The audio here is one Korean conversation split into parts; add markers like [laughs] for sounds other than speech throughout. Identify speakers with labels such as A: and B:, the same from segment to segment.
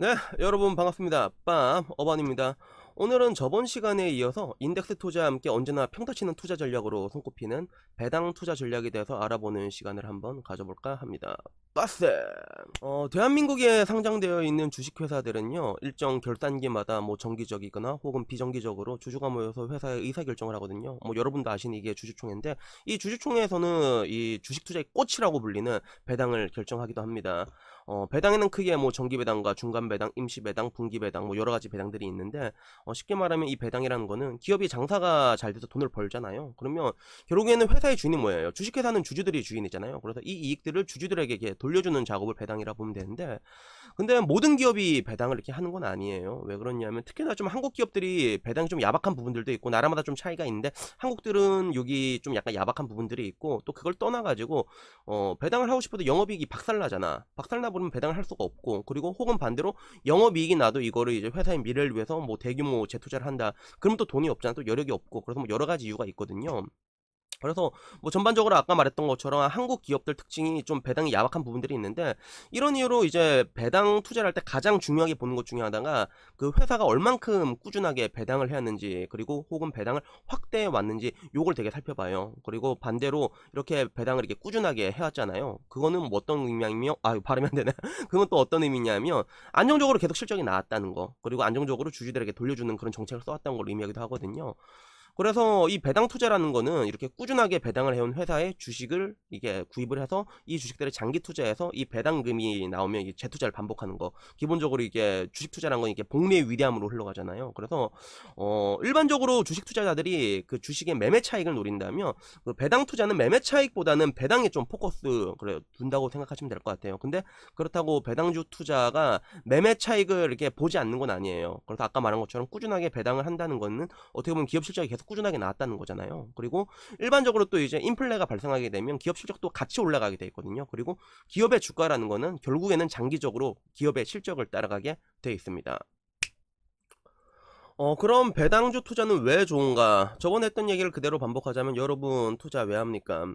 A: 네, 여러분 반갑습니다. 빰 어반입니다. 오늘은 저번 시간에 이어서 인덱스 투자와 함께 언제나 평타치는 투자 전략으로 손꼽히는 배당 투자 전략에 대해서 알아보는 시간을 한번 가져볼까 합니다. 빠세! 어, 대한민국에 상장되어 있는 주식회사들은요, 일정 결산기마다 뭐 정기적이거나 혹은 비정기적으로 주주가 모여서 회사의 의사결정을 하거든요. 뭐 여러분도 아시는 이게 주주총회인데, 이 주주총회에서는 이 주식 투자의 꽃이라고 불리는 배당을 결정하기도 합니다. 어, 배당에는 크게 뭐 정기 배당과 중간 배당, 임시 배당, 분기 배당 뭐 여러 가지 배당들이 있는데 어, 쉽게 말하면 이 배당이라는 거는 기업이 장사가 잘 돼서 돈을 벌잖아요. 그러면 결국에는 회사의 주인이 뭐예요? 주식회사는 주주들이 주인이잖아요. 그래서 이 이익들을 주주들에게 돌려주는 작업을 배당이라 보면 되는데 근데 모든 기업이 배당을 이렇게 하는 건 아니에요. 왜 그러냐면 특히나 좀 한국 기업들이 배당이 좀 야박한 부분들도 있고 나라마다 좀 차이가 있는데 한국들은 여기 좀 약간 야박한 부분들이 있고 또 그걸 떠나가지고 어, 배당을 하고 싶어도 영업이익이 박살나잖아. 박살나 버리면 배당을 할 수가 없고 그리고 혹은 반대로 영업이익이 나도 이거를 이제 회사의 미래를 위해서 뭐 대규모 재투자를 한다. 그러면 또 돈이 없잖아. 또 여력이 없고 그래서 뭐 여러 가지 이유가 있거든요. 그래서 뭐 전반적으로 아까 말했던 것처럼 한국 기업들 특징이 좀 배당이 야박한 부분들이 있는데 이런 이유로 이제 배당 투자를 할 때 가장 중요하게 보는 것 중에 하나가 그 회사가 얼만큼 꾸준하게 배당을 해왔는지 그리고 혹은 배당을 확대해 왔는지 요걸 되게 살펴봐요. 그리고 반대로 이렇게 배당을 이렇게 꾸준하게 해왔잖아요. 그거는 뭐 어떤 의미냐면 아 발음이 안 되네. [laughs] 그건 또 어떤 의미냐면 안정적으로 계속 실적이 나왔다는 거 그리고 안정적으로 주주들에게 돌려주는 그런 정책을 써왔다는 걸 의미하기도 하거든요. 그래서 이 배당 투자라는 거는 이렇게 꾸준하게 배당을 해온 회사의 주식을 이게 구입을 해서 이 주식들을 장기 투자해서 이 배당금이 나오면 이게 재투자를 반복하는 거. 기본적으로 이게 주식 투자라는 건 이게 복리의 위대함으로 흘러가잖아요. 그래서 어 일반적으로 주식 투자자들이 그 주식의 매매 차익을 노린다면 그 배당 투자는 매매 차익보다는 배당에 좀 포커스 그래 둔다고 생각하시면 될 것 같아요. 근데 그렇다고 배당주 투자가 매매 차익을 이렇게 보지 않는 건 아니에요. 그래서 아까 말한 것처럼 꾸준하게 배당을 한다는 거는 어떻게 보면 기업 실적이 계속 꾸준하게 나왔다는 거잖아요. 그리고 일반적으로 또 이제 인플레가 발생하게 되면 기업 실적도 같이 올라가게 돼 있거든요. 그리고 기업의 주가라는 거는 결국에는 장기적으로 기업의 실적을 따라가게 돼 있습니다. 어, 그럼 배당주 투자는 왜 좋은가? 저번에 했던 얘기를 그대로 반복하자면 여러분 투자 왜 합니까?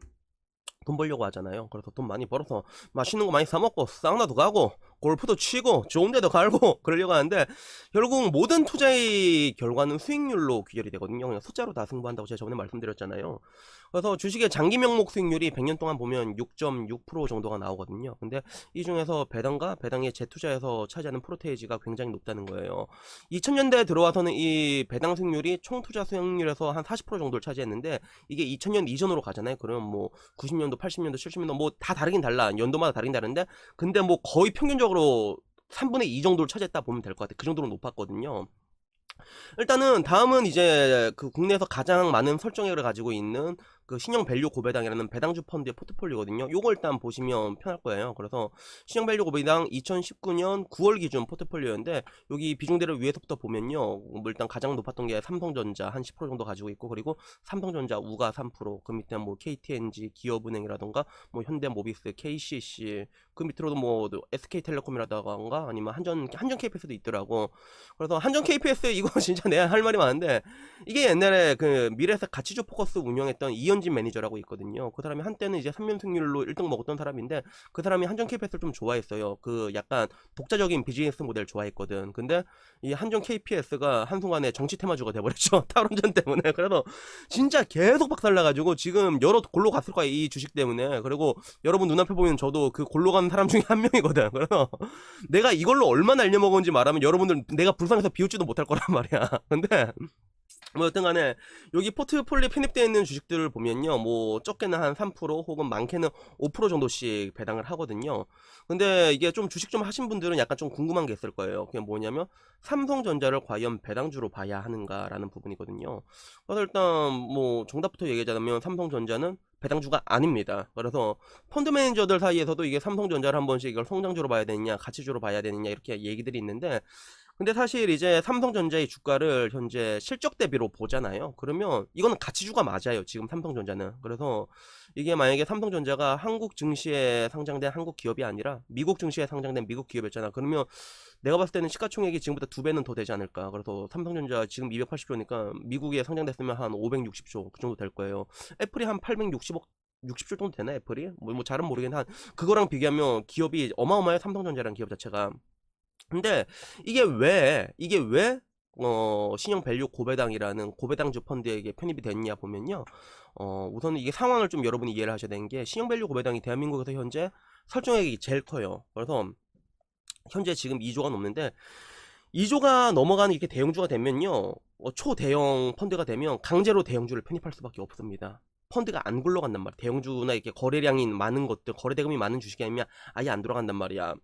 A: 돈 벌려고 하잖아요. 그래서 돈 많이 벌어서 맛있는 거 많이 사 먹고 사우나도 가고 골프도 치고 좋은 데도 갈고 [laughs] 그러려고 하는데 결국 모든 투자의 결과는 수익률로 귀결이 되거든요. 그냥 숫자로 다 승부한다고 제가 저번에 말씀드렸잖아요. 그래서 주식의 장기 명목 수익률이 100년 동안 보면 6.6% 정도가 나오거든요. 근데 이 중에서 배당과 배당의 재투자에서 차지하는 프로테이지가 굉장히 높다는 거예요. 2000년대에 들어와서는 이 배당 수익률이 총 투자 수익률에서 한 40% 정도를 차지했는데 이게 2000년 이전으로 가잖아요. 그러면 뭐 90년도, 80년도, 70년도 뭐 다 다르긴 달라. 연도마다 다르긴 다른데 근데 뭐 거의 평균적으로 3분의 2 정도를 차지했다 보면 될 것 같아요. 그 정도로 높았거든요. 일단은 다음은 이제 그 국내에서 가장 많은 설정액을 가지고 있는 그 신용 밸류 고배당이라는 배당주 펀드의 포트폴리오거든요. 요거 일단 보시면 편할 거예요. 그래서 신용 밸류 고배당 2019년 9월 기준 포트폴리오인데 여기 비중대를 위에서부터 보면요. 뭐 일단 가장 높았던 게 삼성전자 한 10% 정도 가지고 있고 그리고 삼성전자 우가 3%, 그 밑에 뭐 KTNG, 기업은행이라던가 뭐 현대모비스, KCC, 그 밑으로도 뭐 SK텔레콤이라던가 아니면 한전 한전 KPS도 있더라고. 그래서 한전 KPS 이거 [laughs] 진짜 내가 할 말이 많은데 이게 옛날에 그 미래에서 가치주 포커스 운영했던 이현 진 매니저라고 있거든요. 그 사람이 한때는 이제 3년 승률로 1등 먹었던 사람인데 그 사람이 한전 KPS를 좀 좋아했어요. 그 약간 독자적인 비즈니스 모델 좋아했거든. 근데 이 한전 KPS가 한순간에 정치 테마주가 돼버렸죠. [laughs] 탈원전 때문에. 그래서 진짜 계속 박살나가지고 지금 여러 골로 갔을 거야. 이 주식 때문에. 그리고 여러분 눈앞에 보면 저도 그 골로 가는 사람 중에 한 명이거든. 그래서 내가 이걸로 얼마나 날려먹은지 말하면 여러분들 내가 불쌍해서 비웃지도 못할 거란 말이야. [laughs] 근데 뭐 여튼 간에 여기 포트폴리오 편입되어 있는 주식들을 보면요 뭐 적게는 한 3% 혹은 많게는 5% 정도씩 배당을 하거든요. 근데 이게 좀 주식 좀 하신 분들은 약간 좀 궁금한 게 있을 거예요. 그게 뭐냐면 삼성전자를 과연 배당주로 봐야 하는가 라는 부분이거든요. 그래서 일단 뭐 정답부터 얘기하자면 삼성전자는 배당주가 아닙니다. 그래서 펀드 매니저들 사이에서도 이게 삼성전자를 한 번씩 이걸 성장주로 봐야 되느냐, 가치주로 봐야 되느냐 이렇게 얘기들이 있는데 근데 사실 이제 삼성전자의 주가를 현재 실적 대비로 보잖아요. 그러면 이거는 가치주가 맞아요. 지금 삼성전자는. 그래서 이게 만약에 삼성전자가 한국 증시에 상장된 한국 기업이 아니라 미국 증시에 상장된 미국 기업이었잖아. 그러면 내가 봤을 때는 시가총액이 지금보다 두 배는 더 되지 않을까. 그래서 삼성전자 지금 280조니까 미국에 상장됐으면 한 560조 그 정도 될 거예요. 애플이 한 860억 60조 정도 되나 애플이? 뭐, 뭐 잘은 모르겠는데 한 그거랑 비교하면 기업이 어마어마해 삼성전자라는 기업 자체가 근데 이게 왜 이게 왜 어, 신용 밸류 고배당이라는 고배당주 펀드에게 편입이 됐냐 보면요. 어, 우선은 이게 상황을 좀 여러분이 이해를 하셔야 되는 게 신용 밸류 고배당이 대한민국에서 현재 설정액이 제일 커요. 그래서 현재 지금 2조가 넘는데 2조가 넘어가는 이렇게 대형주가 되면요. 어, 초대형 펀드가 되면 강제로 대형주를 편입할 수밖에 없습니다. 펀드가 안 굴러간단 말이야. 대형주나 이렇게 거래량이 많은 것들, 거래 대금이 많은 주식이 아니면 아예 안 돌아간단 말이야.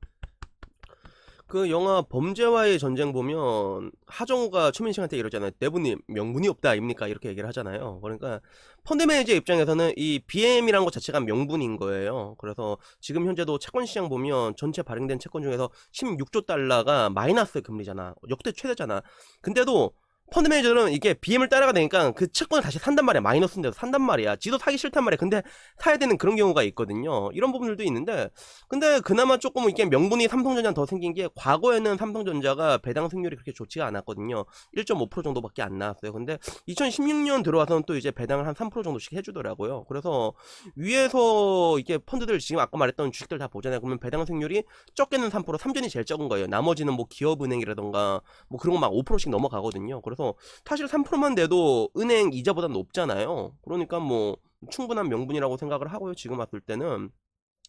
A: 그 영화 범죄와의 전쟁 보면 하정우가 최민식한테 이러잖아요. 내분님 명분이 없다 아닙니까? 이렇게 얘기를 하잖아요. 그러니까 펀드 매니저 입장에서는 이 BM이라는 것 자체가 명분인 거예요. 그래서 지금 현재도 채권 시장 보면 전체 발행된 채권 중에서 16조 달러가 마이너스 금리잖아. 역대 최대잖아. 근데도 펀드 매니저는 이게 BM을 따라가 되니까 그 채권을 다시 산단 말이야. 마이너스인데도 산단 말이야. 지도 사기 싫단 말이야. 근데 사야 되는 그런 경우가 있거든요. 이런 부분들도 있는데 근데 그나마 조금 이게 명분이 삼성전자는 더 생긴 게 과거에는 삼성전자가 배당 승률이 그렇게 좋지가 않았거든요. 1.5% 정도밖에 안 나왔어요. 근데 2016년 들어와서는 또 이제 배당을 한 3% 정도씩 해주더라고요. 그래서 위에서 이게 펀드들 지금 아까 말했던 주식들 다 보잖아요. 그러면 배당 승률이 적게는 3%, 삼전이 제일 적은 거예요. 나머지는 뭐 기업은행이라던가 뭐 그런 거 막 5%씩 넘어가거든요. 그래 서 사실 3%만 돼도 은행 이자보다 높잖아요. 그러니까 뭐 충분한 명분이라고 생각을 하고요. 지금 봤을 때는.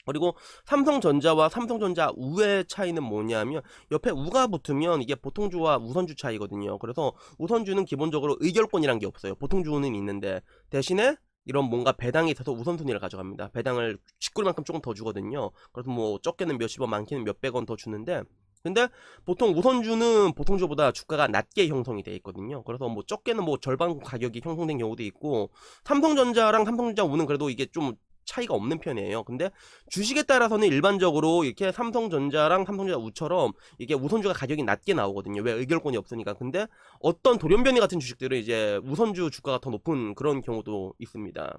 A: 그리고 삼성전자와 삼성전자 우의 차이는 뭐냐면 옆에 우가 붙으면 이게 보통주와 우선주 차이거든요. 그래서 우선주는 기본적으로 의결권이란 게 없어요. 보통주는 있는데 대신에 이런 뭔가 배당이 있어서 우선순위를 가져갑니다. 배당을 쥐꿀만큼 조금 더 주거든요. 그래서 뭐 적게는 몇십 원, 많게는 몇백 원 더 주는데 근데 보통 우선주는 보통주보다 주가가 낮게 형성이 돼 있거든요. 그래서 뭐 적게는 뭐 절반 가격이 형성된 경우도 있고 삼성전자랑 삼성전자 우는 그래도 이게 좀 차이가 없는 편이에요. 근데 주식에 따라서는 일반적으로 이렇게 삼성전자랑 삼성전자 우처럼 이게 우선주가 가격이 낮게 나오거든요. 왜 의결권이 없으니까. 근데 어떤 돌연변이 같은 주식들은 이제 우선주 주가가 더 높은 그런 경우도 있습니다.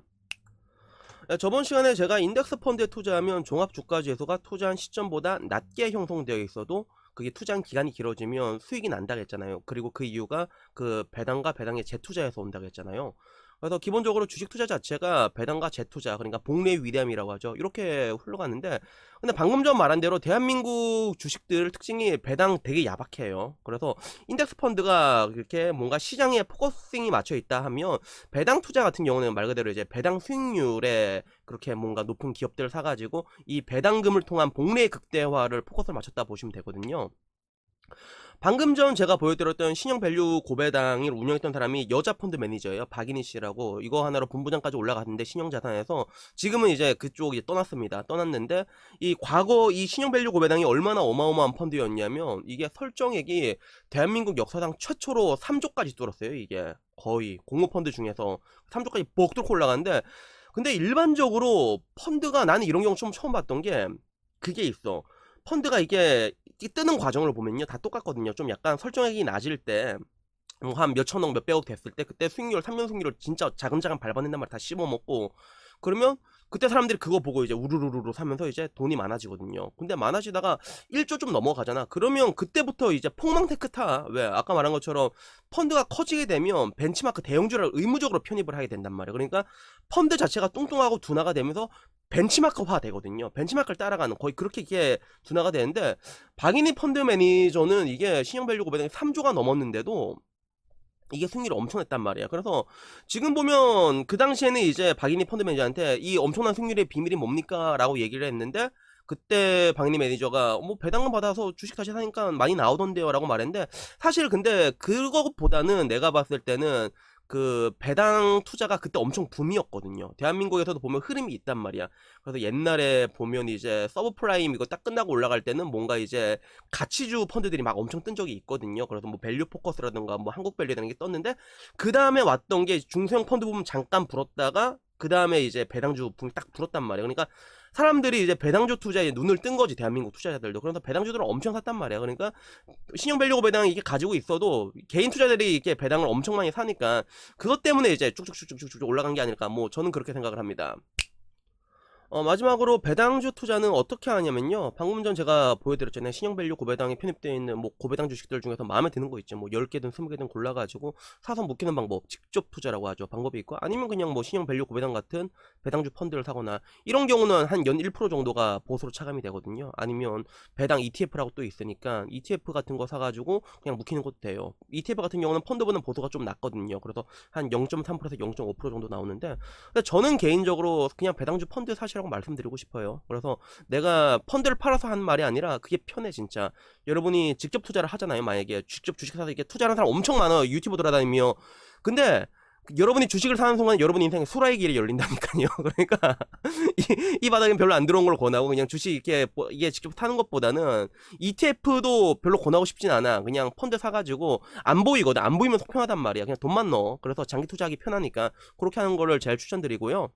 A: 네, 저번 시간에 제가 인덱스 펀드에 투자하면 종합 주가 지수가 투자한 시점보다 낮게 형성되어 있어도 그게 투자한 기간이 길어지면 수익이 난다고 했잖아요. 그리고 그 이유가 그 배당과 배당의 재투자에서 온다고 했잖아요. 그래서 기본적으로 주식 투자 자체가 배당과 재투자 그러니까 복리의 위대함이라고 하죠. 이렇게 흘러가는데 근데 방금 전 말한 대로 대한민국 주식들 특징이 배당 되게 야박해요. 그래서 인덱스 펀드가 이렇게 뭔가 시장에 포커싱이 맞춰 있다 하면 배당 투자 같은 경우는 말 그대로 이제 배당 수익률에 그렇게 뭔가 높은 기업들을 사가지고 이 배당금을 통한 복리의 극대화를 포커스를 맞췄다 보시면 되거든요. 방금 전 제가 보여드렸던 신용 밸류 고배당을 운영했던 사람이 여자 펀드 매니저예요. 박인희 씨라고 이거 하나로 본부장까지 올라갔는데 신용자산에서 지금은 이제 그쪽 이제 떠났습니다. 떠났는데 이 과거 이 신용 밸류 고배당이 얼마나 어마어마한 펀드였냐면 이게 설정액이 대한민국 역사상 최초로 3조까지 뚫었어요. 이게 거의 공모 펀드 중에서 3조까지 복 뚫고 올라갔는데 근데 일반적으로 펀드가 나는 이런 경우 좀 처음 봤던 게 그게 있어. 펀드가 이게 뜨는 과정을 보면요. 다 똑같거든요. 좀 약간 설정액이 낮을 때 뭐 한 몇천억 몇백억 됐을 때 그때 수익률 3년 수익률 진짜 자금자금 밟아낸단 말다 씹어먹고. 그러면 그때 사람들이 그거 보고 이제 우르르르 사면서 이제 돈이 많아지거든요. 근데 많아지다가 1조 좀 넘어가잖아. 그러면 그때부터 이제 폭망테크 타. 왜? 아까 말한 것처럼 펀드가 커지게 되면 벤치마크 대형주를 의무적으로 편입을 하게 된단 말이야. 그러니까 펀드 자체가 뚱뚱하고 둔화가 되면서 벤치마크화 되거든요. 벤치마크를 따라가는 거의 그렇게 이게 둔화가 되는데 박인희 펀드 매니저는 이게 신용밸류 고배당이 3조가 넘었는데도 이게 승률이 엄청났단 말이야. 그래서 지금 보면 그 당시에는 이제 박인희 펀드 매니저한테 이 엄청난 승률의 비밀이 뭡니까? 라고 얘기를 했는데 그때 박인희 매니저가 뭐 배당금 받아서 주식 다시 사니까 많이 나오던데요 라고 말했는데 사실 근데 그거보다는 내가 봤을 때는 그 배당 투자가 그때 엄청 붐이었거든요. 대한민국에서도 보면 흐름이 있단 말이야. 그래서 옛날에 보면 이제 서브프라임 이거 딱 끝나고 올라갈 때는 뭔가 이제 가치주 펀드들이 막 엄청 뜬 적이 있거든요. 그래서 뭐 밸류 포커스라든가 뭐 한국밸류라는 게 떴는데 그 다음에 왔던 게 중소형 펀드 보면 잠깐 불었다가 그 다음에 이제 배당주 붐이 딱 불었단 말이야. 그러니까 사람들이 이제 배당주 투자에 눈을 뜬 거지 대한민국 투자자들도. 그래서 배당주들을 엄청 샀단 말이야. 그러니까 신용 밸류고 배당 이게 가지고 있어도 개인 투자들이 이렇게 배당을 엄청 많이 사니까 그것 때문에 이제 쭉쭉쭉쭉쭉 올라간 게 아닐까. 뭐 저는 그렇게 생각을 합니다 어, 마지막으로 배당주 투자는 어떻게 하냐면요. 방금 전 제가 보여드렸잖아요. 신용밸류 고배당에 편입되어 있는 뭐 고배당 주식들 중에서 마음에 드는 거 있죠. 뭐 10개든 20개든 골라가지고 사서 묶이는 방법, 직접 투자라고 하죠. 방법이 있고 아니면 그냥 뭐 신용밸류 고배당 같은 배당주 펀드를 사거나 이런 경우는 한 연 1% 정도가 보수로 차감이 되거든요. 아니면 배당 ETF라고 또 있으니까 ETF 같은 거 사가지고 그냥 묶이는 것도 돼요. ETF 같은 경우는 펀드보다는 보수가 좀 낮거든요. 그래서 한 0.3%에서 0.5% 정도 나오는데 저는 개인적으로 그냥 배당주 펀드 사시라고 말씀드리고 싶어요. 그래서 내가 펀드를 팔아서 하는 말이 아니라 그게 편해 진짜. 여러분이 직접 투자를 하잖아요. 만약에 직접 주식 사서 이렇게 투자하는 사람 엄청 많아요. 유튜브 돌아다니며. 근데 여러분이 주식을 사는 순간 여러분 인생에 수라의 길이 열린다니까요. [laughs] 그러니까 이, 이 바닥엔 별로 안 들어온 걸 권하고 그냥 주식 이렇게 뭐- 이게 직접 타는 것보다는 ETF도 별로 권하고 싶진 않아. 그냥 펀드 사가지고 안 보이거든. 안 보이면 속 편하단 말이야. 그냥 돈만 넣어. 그래서 장기 투자하기 편하니까 그렇게 하는 거를 제일 추천드리고요.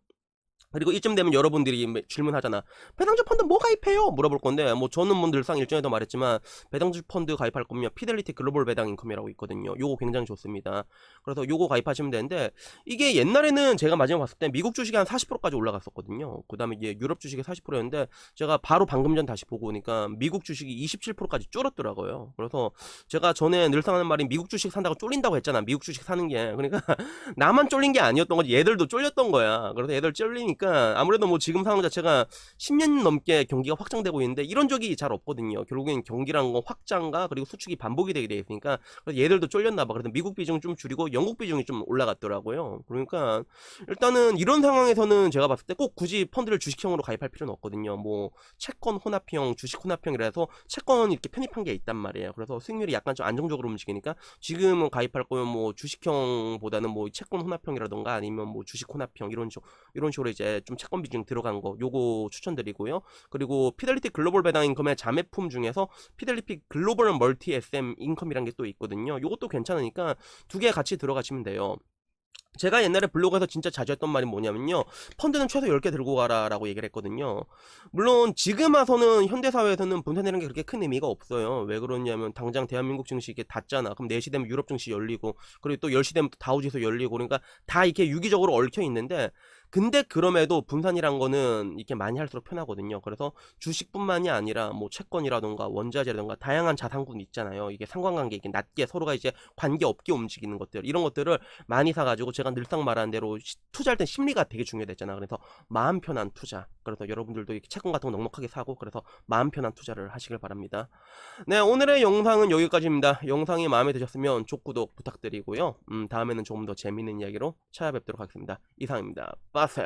A: 그리고 이쯤 되면 여러분들이 질문하잖아. 배당주 펀드 뭐 가입해요? 물어볼 건데, 뭐 저는 뭐 늘상 일전에도 말했지만, 배당주 펀드 가입할 거면 피델리티 글로벌 배당 인컴이라고 있거든요. 요거 굉장히 좋습니다. 그래서 요거 가입하시면 되는데, 이게 옛날에는 제가 마지막에 봤을 때 미국 주식이 한 40%까지 올라갔었거든요. 그 다음에 이제 유럽 주식이 40%였는데, 제가 바로 방금 전 다시 보고 오니까 미국 주식이 27%까지 줄었더라고요. 그래서 제가 전에 늘상 하는 말이 미국 주식 산다고 쫄린다고 했잖아. 미국 주식 사는 게. 그러니까 [laughs] 나만 쫄린 게 아니었던 거지. 얘들도 쫄렸던 거야. 그래서 얘들 쫄리니까 아무래도 뭐 지금 상황 자체가 10년 넘게 경기가 확장되고 있는데 이런 적이 잘 없거든요. 결국엔 경기란 건 확장과 그리고 수축이 반복이 되게 돼 있으니까 그래서 얘들도 쫄렸나 봐. 그래서 미국 비중 좀 줄이고 영국 비중이 좀 올라갔더라고요. 그러니까 일단은 이런 상황에서는 제가 봤을 때 꼭 굳이 펀드를 주식형으로 가입할 필요는 없거든요. 뭐 채권 혼합형, 주식 혼합형이라서 채권 이렇게 편입한 게 있단 말이에요. 그래서 수익률이 약간 좀 안정적으로 움직이니까 지금은 가입할 거면 뭐 주식형보다는 뭐 채권 혼합형이라던가 아니면 뭐 주식 혼합형 이런 식 이런 식으로 이제 좀 채권 비중 들어간 거 요거 추천드리고요. 그리고 피델리티 글로벌 배당 인컴의 자매품 중에서 피델리티 글로벌 멀티 SM 인컴이란 게 또 있거든요. 요것도 괜찮으니까 두 개 같이 들어가시면 돼요. 제가 옛날에 블로그에서 진짜 자주 했던 말이 뭐냐면요. 펀드는 최소 10개 들고 가라 라고 얘기를 했거든요. 물론 지금 와서는 현대사회에서는 분산이라는 게 그렇게 큰 의미가 없어요. 왜 그러냐면 당장 대한민국 증시 이게 닫잖아. 그럼 4시 되면 유럽 증시 열리고 그리고 또 10시 되면 또 다우지수 열리고 그러니까 다 이렇게 유기적으로 얽혀 있는데 근데 그럼에도 분산이란 거는 이렇게 많이 할수록 편하거든요. 그래서 주식뿐만이 아니라 뭐 채권이라던가 원자재라던가 다양한 자산군 있잖아요. 이게 상관관계 이게 낮게 서로가 이제 관계 없게 움직이는 것들 이런 것들을 많이 사가지고 제가 늘상 말하는 대로 시- 투자할 땐 심리가 되게 중요했잖아. 그래서 마음 편한 투자. 그래서 여러분들도 이렇게 채권 같은 거 넉넉하게 사고 그래서 마음 편한 투자를 하시길 바랍니다. 네 오늘의 영상은 여기까지입니다. 영상이 마음에 드셨으면 족구독 부탁드리고요. 음, 다음에는 조금 더 재밌는 이야기로 찾아뵙도록 하겠습니다. 이상입니다. 빠세.